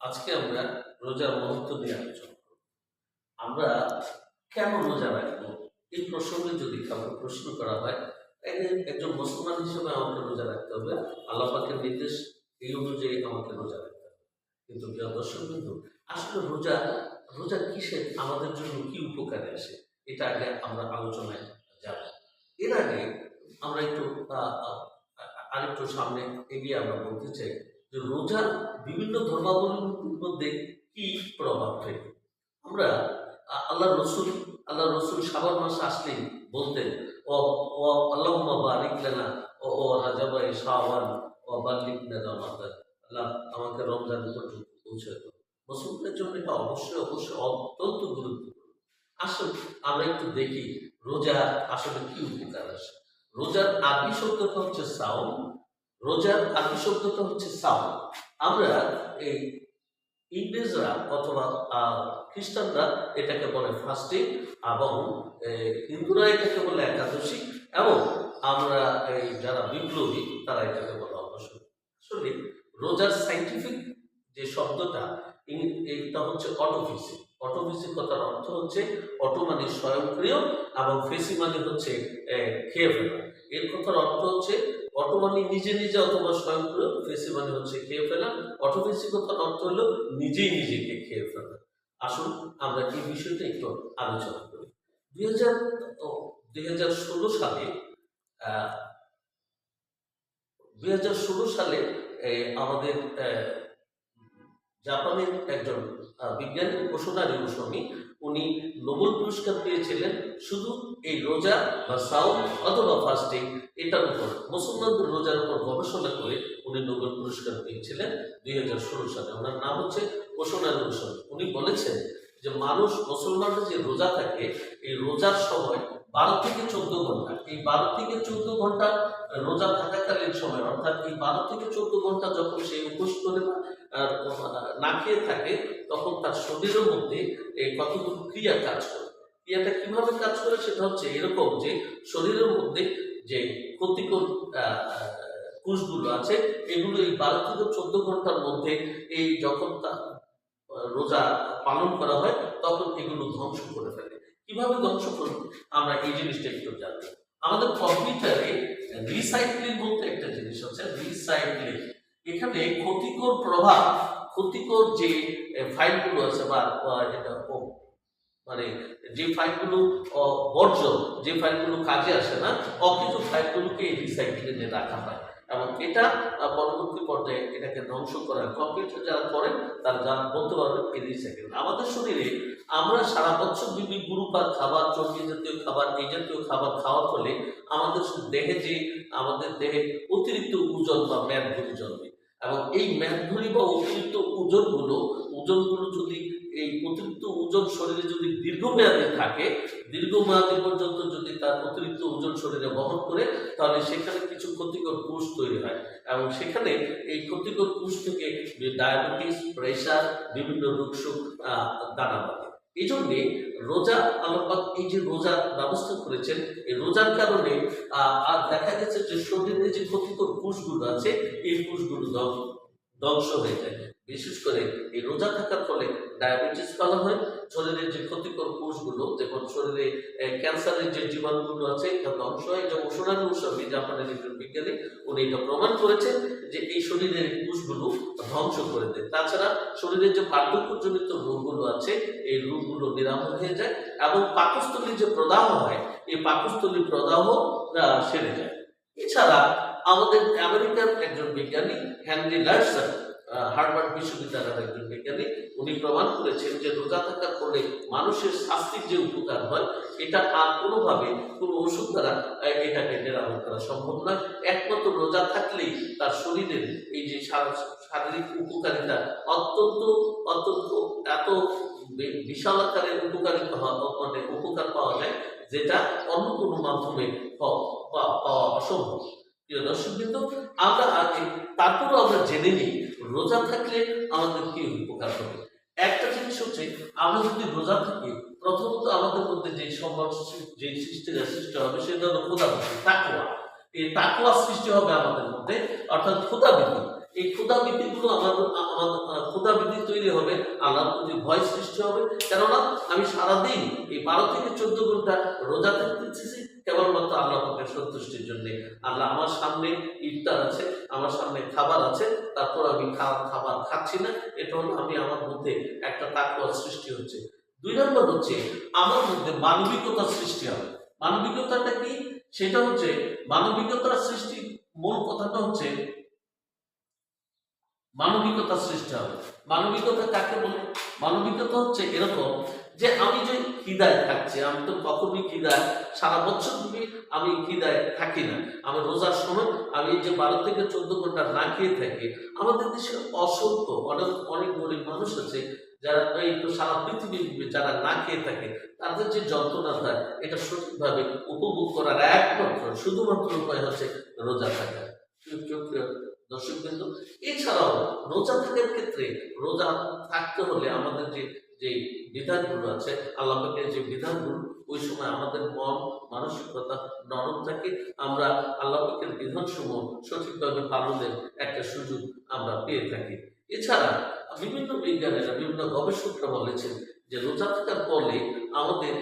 আজকে আমরা রোজার মহত্ব নিয়ে আলোচনা করব। আমরা কেন রোজা রাখব? এই প্রসঙ্গে যদি কাউকে প্রশ্ন করা হয় এক- একজন মুসলমান হিসেবে আমাকে রোজা রাখতে হবে। আল্লাহ নির্দেশ এই অনুযায়ী আমাকে রোজা রাখতে হবে। কিন্তু প্রিয় দর্শক বিন্দু আসলে রোজা রোজা কিসের? আমাদের জন্য কি উপকারে আসে? এটা আগে আমরা আলোচনায় যাব। এর আগে আমরা একটু আরেকটু সামনে এগিয়ে আমরা বলতে চাই যে রোজার বিভিন্ন ধর্মাবলম্বীর মধ্যে কি প্রভাব ফেলে? আমরা আল্লাহ রসুল আল্লাহ রসুল সাবান মাস আসলেই বলতেন ও ও আল্লাহ বারিক লেনা ও ও রাজাবাই শাহওয়ান ও বাল্লিক রমাদান আল্লাহ আমাকে রমজান পর্যন্ত পৌঁছে দাও মুসলমানের জন্য এটা অবশ্যই অবশ্যই অত্যন্ত গুরুত্বপূর্ণ। আসুন, আমরা একটু দেখি রোজা আসলে কি উপকার আসে। রোজার আদি শব্দটা হচ্ছে সাউম রোজার আদি শব্দটা হচ্ছে সাউম আমরা এই ইংরেজরা অথবা খ্রিস্টানরা এটাকে বলে ফাস্টিং এবং হিন্দুরা এটাকে বলে একাদশী এবং আমরা এই যারা বিপ্লবী তারা এটাকে বলে অবসর। আসলে রোজার সাইন্টিফিক যে শব্দটা এটা হচ্ছে অটোফিসি অটোফিসি কথার অর্থ হচ্ছে অটো মানে স্বয়ংক্রিয় এবং ফেসি মানে হচ্ছে খেয়ে ফেলা এর কথার অর্থ হচ্ছে অটো মানে নিজে নিজে অথবা স্বয়ংক্রিয় ফেসি মানে হচ্ছে খেয়ে ফেলা। অটোফিসি কথার অর্থ হলো নিজেই নিজেকে খেয়ে ফেলা। আসুন আমরা এই বিষয়টা একটু আলোচনা করি। দুই হাজার দুই হাজার ষোলো সালে দুই হাজার ষোলো সালে আমাদের জাপানের একজন বিজ্ঞানী ঘোষণারী গোস্বামী উনি নোবেল পুরস্কার পেয়েছিলেন শুধু এই রোজা বা সাউন্ড অথবা ফাস্টিং এটার উপর মুসলমানদের রোজার উপর গবেষণা করে উনি নোবেল পুরস্কার পেয়েছিলেন দুই হাজার ষোলো সালে। ওনার নাম হচ্ছে ঘোষণারী গোস্বামী উনি বলেছেন যে মানুষ মুসলমানরা যে রোজা থাকে, এই রোজার সময় বারো থেকে চোদ্দ ঘণ্টা, এই বারো থেকে চোদ্দ ঘণ্টা রোজা থাকাকালীন সময়, অর্থাৎ এই বারো থেকে চোদ্দ ঘণ্টা যখন সে উপোস করে না খেয়ে থাকে, তখন তার শরীরের মধ্যে এই কতগুলো ক্রিয়া কাজ করে। ক্রিয়াটা কীভাবে কাজ করে সেটা হচ্ছে এরকম যে শরীরের মধ্যে যে ক্ষতিকর কোষগুলো আছে, এগুলো এই বারো থেকে চোদ্দ ঘণ্টার মধ্যে এই যখন রোজা পালন করা হয়, তখন এগুলো ধ্বংস করে ফেলে। কীভাবে ধ্বংস করবে আমরা এই জিনিসটা একটু জানব। আমাদের কম্পিউটারে রিসাইক্লিং বলতে একটা জিনিস আছে রিসাইক্লিং এখানে ক্ষতিকর প্রভাব, ক্ষতিকর যে ফাইলগুলো আছে বা ও- মানে যে ফাইলগুলো বর্জ্য, যে ফাইলগুলো কাজে আসে না অকিছু ফাইলগুলোকে রিসাইক্লিংয়ে রাখা হয়। এবং এটা পরবর্তী পর্যায়ে এটাকে ধ্বংস করা কম্পিউটার যারা করেন, তারা যা বলতে পারবেন এই রিসাইকেল আমাদের শরীরে আমরা সারা বছর বিভিন্ন গুরুপাক খাবার, চর্বি জাতীয় খাবার, এই জাতীয় খাবার খাওয়ার ফলে আমাদের দেহে যে, আমাদের দেহে অতিরিক্ত ওজন বা ম্যাদগুলি জন্মে। এবং এই ম্যাদগুলি বা অতিরিক্ত ওজনগুলো ওজনগুলো যদি এই অতিরিক্ত ওজন শরীরে যদি দীর্ঘমেয়াদী থাকে, দীর্ঘমেয়াদী পর্যন্ত যদি তার অতিরিক্ত ওজন শরীরে বহন করে, তাহলে সেখানে কিছু ক্ষতিকর কোষ তৈরি হয়। এবং সেখানে এই ক্ষতিকর কোষ থেকে ডায়াবেটিস প্রেশার বিভিন্ন রোগসুখ দানা বাঁধে এই জন্যে রোজা আলোপাত এই যে রোজার ব্যবস্থা করেছেন, এই রোজার কারণে আর দেখা গেছে যে শরীরে যে ক্ষতিকর কোষগুলো আছে, এই কোষগুলো ধ্বংস হয়ে যায়। বিশেষ করে এই রোজা থাকার ফলে ডায়াবেটিস ভালো হয় শরীরের যে ক্ষতিকর কোষগুলো যেমন শরীরে ক্যান্সারের যে জীবাণুগুলো আছে এটা ধ্বংস হয়। যেমন সোনালী মুসাফি জাপানের একজন বিজ্ঞানী উনি এটা প্রমাণ করেছেন যে এই শরীরের কোষগুলো ধ্বংস করে দেয়। তাছাড়া শরীরের যে বার্ধক্যজনিত রোগগুলো আছে এই রোগগুলো নিরাময় হয়ে যায় এবং পাকস্থলীর যে প্রদাহ হয় এই পাকস্থলীর প্রদাহ সেরে যায়। এছাড়া আমাদের আমেরিকার একজন বিজ্ঞানী লার্সন আহ, হার্ভার্ড বিশ্ববিদ্যালয়ের একজন বিজ্ঞানী, উনি প্রমাণ করেছেন যে রোজা থাকার ফলে মানুষের স্বাস্থ্যের যে উপকার হয়, এটা আর কোনোভাবে কোনো ওষুধ দ্বারা এটাকে নিরাময় করা সম্ভব নয়। একমাত্র রোজা থাকলেই তার শরীরের এই যে শারীরিক উপকারিতা অত্যন্ত অত্যন্ত, এত বিশাল আকারের উপকারিতা হওয়া মানে উপকার পাওয়া যায়, যেটা অন্য কোনো মাধ্যমে পাওয়া অসম্ভব। প্রিয় দর্শক কিন্তু আমরা আগে, তারপরেও আমরা জেনে নিই রোজা থাকলে আমাদের কি উপকার হবে? একটা জিনিস হচ্ছে, আমরা যদি রোজা থাকি, প্রথমত আমাদের মধ্যে যে সম্মান যে সৃষ্টিটা সৃষ্টি হবে, সেটা হলো ক্ষুদাবৃত্তি তাকুয়া এই তাকুয়া সৃষ্টি হবে আমাদের মধ্যে, অর্থাৎ ক্ষুদাবৃত্তি এই ক্ষুদাবৃত্তিগুলো আমাদের মুগ্ধাবিধি তৈরি হবে আল্লাহর প্রতি ভয় সৃষ্টি হবে। কেননা আমি সারাদিন এই বারো থেকে চোদ্দ ঘণ্টা রোজা থাকতেছি কেবলমাত্র আল্লাহ পাকের সন্তুষ্টির জন্য। আল্লাহ আমার সামনে ইফতার আছে, আমার সামনে খাবার আছে, তারপর আমি খাবার খাচ্ছি না। এটা হলো আমি আমার মধ্যে একটা তাকুয়ার সৃষ্টি হচ্ছে। দুই নম্বর হচ্ছে, আমার মধ্যে মানবিকতার সৃষ্টি হবে। মানবিকতাটা কি? সেটা হচ্ছে, মানবিকতার সৃষ্টি মূল কথাটা হচ্ছে মানবিকতার সৃষ্টি হবে। মানবিকতা কাকে বলে? মানবিকতা হচ্ছে এরকম যে আমি যে খিদায় থাকছি, আমি তো কখনই খিদায় সারা বছর ধরে আমি খিদায় থাকি না। আমি রোজার সময় আমি যে বারো থেকে চোদ্দ ঘণ্টা না খেয়ে থাকি, আমাদের দেশে অসংখ্য, অনেক অনেক গরিব মানুষ আছে যারা এই তো সারা পৃথিবী যারা না খেয়ে থাকে, তাদের যে যন্ত্রণাটা এটা সঠিকভাবে উপভোগ করার একমাত্র, শুধুমাত্র উপায় হচ্ছে রোজা থাকা। দর্শক বিন্দু, এছাড়াও রোজা থাকার ক্ষেত্রে রোজা থাকতে হলে আমাদের যে যে বিধানগুলো আছে, আল্লাহ পাকের যে বিধানগুলো, ওই সময় আমাদের মন, মানসিকতা নরম থাকে। আমরা আল্লাহ পাকের বিধানসমূহ সঠিকভাবে পালনের একটা সুযোগ আমরা পেয়ে থাকি। এছাড়া বিভিন্ন বিজ্ঞানীরা, বিভিন্ন গবেষকরা বলেছেন যে রোজা থাকার ফলে আমাদের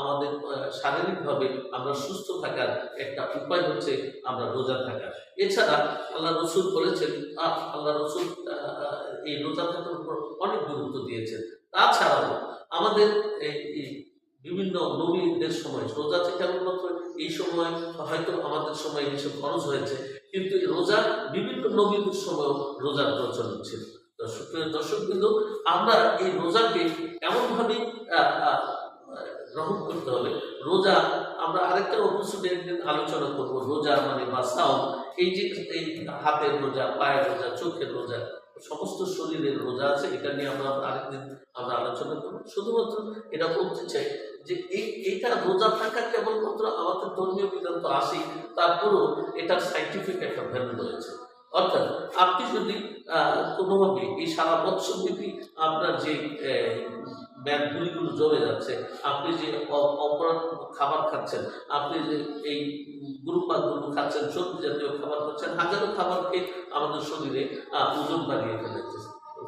আমাদের শারীরিকভাবে আমরা সুস্থ থাকার একটা উপায় হচ্ছে আমরা রোজা থাকা। এছাড়া আল্লাহ রসুল বলেছেন আল্লাহ রসুল এই রোজা থাকার উপর অনেক গুরুত্ব দিয়েছেন। তাছাড়াও আমাদের এই বিভিন্ন নবীদের সময়, রোজা থেকে কেবলমাত্র এই সময় হয়তো আমাদের সময় এসব খরচ হয়েছে, কিন্তু রোজা বিভিন্ন নবীদের সময়ও রোজার প্রচলন ছিল। দর্শক দর্শক কিন্তু আমরা এই রোজাকে এমনভাবে গ্রহণ করতে হবে। রোজা, আমরা আরেকটা অপসুটে একদিন আলোচনা করব। রোজা মানে বা সাও এই যে, এই হাতের রোজা, পায়ের রোজা, চোখের রোজা, সমস্ত শরীরের রোজা আছে, এটা নিয়ে আমরা আরেকদিন আমরা আলোচনা করব। শুধুমাত্র এটা বলতে চাই যে এই, এইটা রোজা থাকা কেবলমাত্র আমাদের ধর্মীয় বিধান তো আসেই, তারপরেও এটার সাইন্টিফিক একটা ভ্যালু রয়েছে। অর্থাৎ আপনি যদি কোনোভাবে এই সারা বৎসর ব্যাপী আপনার যে ব্যাগগুলিগুলো জমে যাচ্ছে। আপনি যে অপরাধ খাবার খাচ্ছেন, আপনি যে এই গুরুপাকগুলো খাচ্ছেন, সবজি জাতীয় খাবার খাচ্ছেন, হাজারো খাবার খেয়ে আমাদের শরীরে ওজন বাড়িয়ে ফেলেছে,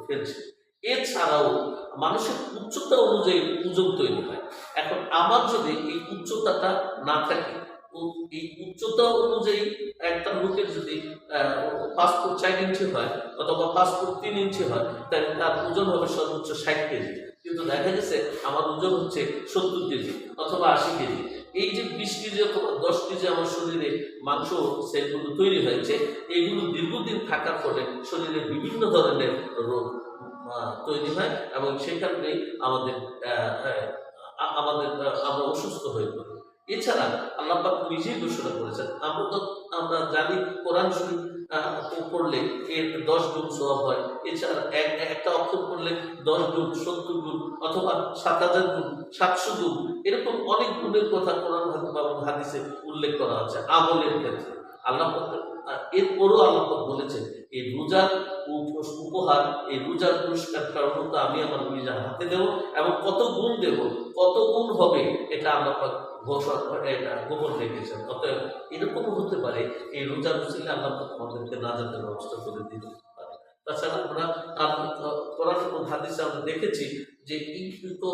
ফেলছে। এছাড়াও মানুষের উচ্চতা অনুযায়ী ওজন তৈরি হয়। এখন আমার যদি এই উচ্চতাটা না থাকে এই উচ্চতা অনুযায়ী একটা লোকের যদি পাসপোর্ট চার ইঞ্চি হয় অথবা পাসপোর্ট তিন ইঞ্চি হয়, তাহলে তার ওজন হবে সর্বোচ্চ ষাট কেজি। কিন্তু দেখা গেছে আমার ওজন হচ্ছে সত্তর কেজি অথবা আশি কেজি। এই যে বিশ কেজি অথবা দশ কেজি আমার শরীরে মাংস সেলগুলো তৈরি হয়েছে এইগুলো দীর্ঘদিন থাকার ফলে শরীরে বিভিন্ন ধরনের রোগ তৈরি হয় এবং সেই কারণেই আমাদের আমাদের আমরা অসুস্থ হয়ে পড়ি। এছাড়া আল্লাহ নিজেই ঘোষণা করেছেন, আমরা তো, আমরা জানি কোরআন শরীফ পড়লে এর দশ গুণ সব হয়। এছাড়া এক- একটা অক্ষর পড়লে দশ গুণ, সত্তর গুণ অথবা সাত হাজার গুণ, সাতশো গুণ, এরকম অনেক গুণের কথা কোরআন হাদিসে উল্লেখ করা আছে আমলের ক্ষেত্রে। আল্লাহ এরপরও আল্লাহ বলেছেন এই রোজার উপ- উপহার এই রোজার পুরস্কার কারণ তো আমি আমার নিজের হাতে দেবো এবং কত গুণ দেব, কত গুণ হবে, এটা আল্লাহ ঘোষণা এটা গোপন রেখেছেন। অতএব এরকম হতে পারে? এই রোজার রসিলে আল্লাহ আমাদেরকে নাজাতের ব্যবস্থা করে দিতে পারে। তাছাড়া আমরা কোরআন হাদিসে আমরা দেখেছি যে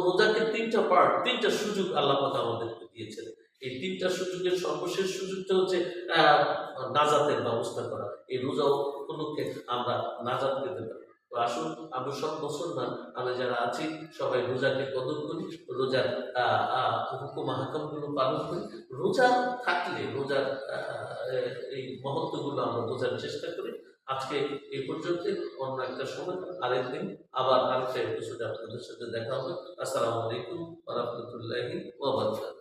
রোজাকে তিনটা পার্ট তিনটা সুযোগ আল্লাহ পাক আমাদেরকে দিয়েছেন। এই তিনটা সুযোগের সর্বশেষ সুযোগটা হচ্ছে নাজাতের ব্যবস্থা করা। এই রোজা উপলক্ষে আমরা নাজাত পেতে পারি তো আসুন, আমরা সব মুসলমান আমরা যারা আছি, সবাই রোজাকে কদর করি, রোজার হুকুম মাহাকামগুলো পালন করি। রোজা থাকলে, রোজার এই মহত্বগুলো আমরা বোঝার চেষ্টা করি। আজকে এই পর্যন্ত অন্য একটা সময়, আরেকদিন আবার আরেকটা এপিসোডে আপনাদের সাথে দেখা হবে। আসসালামু আলাইকুম রহমতুল্লাহি ওয়া বারাকাতুহু।